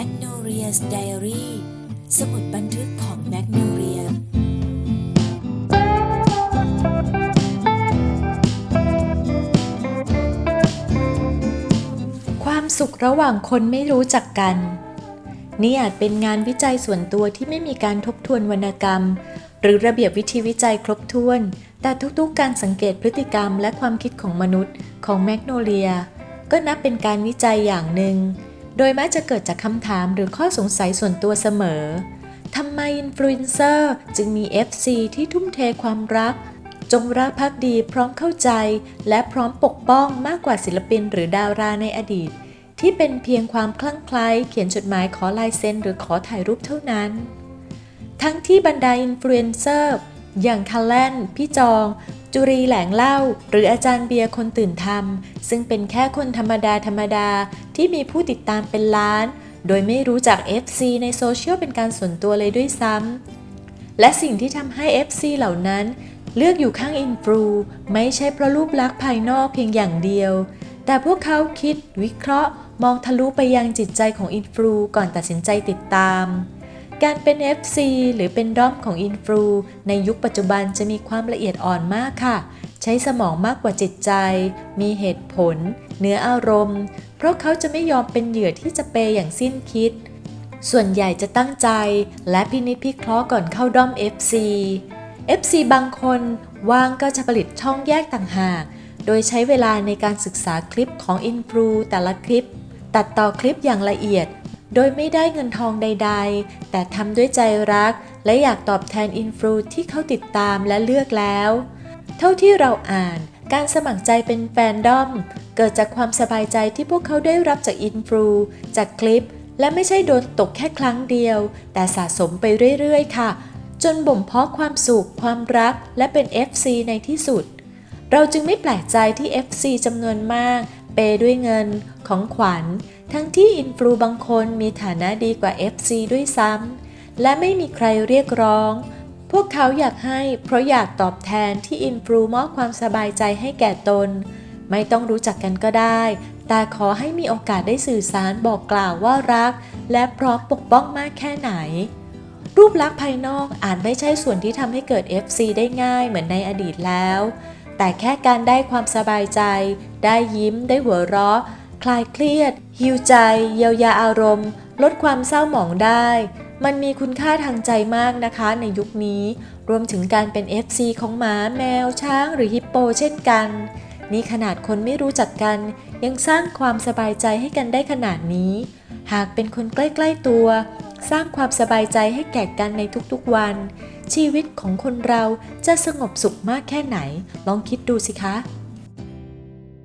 Magnolia's Diary สมุดบันทึกของ Magnolia ความสุขระหว่างคนไม่รู้จักกัน นี่อาจเป็นงานวิจัยส่วนตัวที่ไม่มีการทบทวนวรรณกรรม หรือระเบียบวิธีวิจัยครบถ้วน แต่ทุกๆการสังเกตพฤติกรรมและความคิดของมนุษย์ของแมกโนเลียก็นับเป็นการวิจัยอย่างหนึ่ง โดยมักจะเกิดจากคำถามหรือข้อสงสัยส่วนตัวเสมอ ทำไมอินฟลูเอนเซอร์จึงมี FC ที่ทุ่มเทความรัก จงรักภักดีพร้อมเข้าใจ และพร้อมปกป้องมากกว่าศิลปินหรือดาราในอดีต ที่เป็นเพียงความคลั่งไคล้เขียนจดหมายขอลายเซ็นหรือขอถ่ายรูปเท่านั้น ทั้งที่บรรดาอินฟลูเอนเซอร์อย่างคัลแลนพี่จองจุรีแหลงเล่า หรืออาจารย์เบียร์คนตื่นทำซึ่งเป็นแค่คนธรรมดาธรรมดา ที่มีผู้ติดตามเป็นล้าน โดยไม่รู้จัก FC ในโซเชียลเป็นการส่วนตัวเลยด้วยซ้ำ และสิ่งที่ทำให้ FC เหล่านั้น เลือกอยู่ข้างอินฟลูไม่ใช่เพราะรูปลักษณ์ภายนอกเพียงอย่างเดียว แต่พวกเขาคิดวิเคราะห์ มองทะลุไปยังจิตใจของอินฟลูก่อนตัดสินใจติดตามการเป็น FC หรือเป็นด้อมของอินฟลูในยุคปัจจุบันจะมีความละเอียดอ่อนมากค่ะ ช้สมองมากกว่าจิตใจ มีเหตุผล เนื้ออารมณ์ เพราะเขาจะไม่ยอมเป็นเหยื่อที่จะเปย์อย่างสิ้นคิด ส่วนใหญ่จะตั้งใจและพินิจพิเคราะห์ก่อนเข้าด้อม FC FC บางคนว่างก็จะผลิตช่องแยกต่างหาก โดยใช้เวลาในการศึกษาคลิปของอินฟลูแต่ละคลิป ตัดต่อคลิปอย่างละเอียด โดยไม่ได้เงินทองใด ๆ แต่ทำด้วยใจรัก และอยากตอบแทนอินฟลูที่เขาติดตามและเลือกแล้ว เท่าที่เราอ่าน การสมัครใจเป็นแฟนดอม เกิดจากความสบายใจที่พวกเขาได้รับจากอินฟลูจากคลิป และไม่ใช่โดนตกแค่ครั้งเดียว แต่สะสมไปเรื่อยๆ ค่ะ จนบ่มเพาะความสุข ความรัก และเป็น FC ในที่สุด เราจึงไม่แปลกใจที่ FC จำนวนมาก เปย์ด้วยเงิน ของขวัญ ทั้งที่อินฟลูบางคนมีฐานะดีกว่า FC ด้วยซ้ำและไม่มีใครเรียกร้อง พวกเขาอยากให้เพราะอยากตอบแทนที่อินฟลูมอบความสบายใจให้แก่ตน ไม่ต้องรู้จักกันก็ได้ แต่ขอให้มีโอกาสได้สื่อสารบอกกล่าวว่ารัก และพร้อมปกป้องมากแค่ไหน รูปลักษณ์ภายนอกอาจไม่ใช่ส่วนที่ทำให้เกิด FC ได้ง่ายเหมือนในอดีตแล้ว แต่แค่การได้ความสบายใจ ได้ยิ้ม ได้หัวเราะ คลายเครียดฮิวใจ เยียวยาอารมณ์ ลดความเศร้าหมองได้ มันมีคุณค่าทางใจมากนะคะในยุคนี้ รวมถึงการเป็น FC ของหมาแมวช้างหรือฮิปโปเช่นกัน นี่ขนาดคนไม่รู้จักกัน ยังสร้างความสบายใจให้กันได้ขนาดนี้ หากเป็นคนใกล้ ๆ ตัว สร้างความสบายใจให้แก่กันในทุกๆวัน ชีวิตของคนเราจะสงบสุขมากแค่ไหน ลองคิดดูสิคะ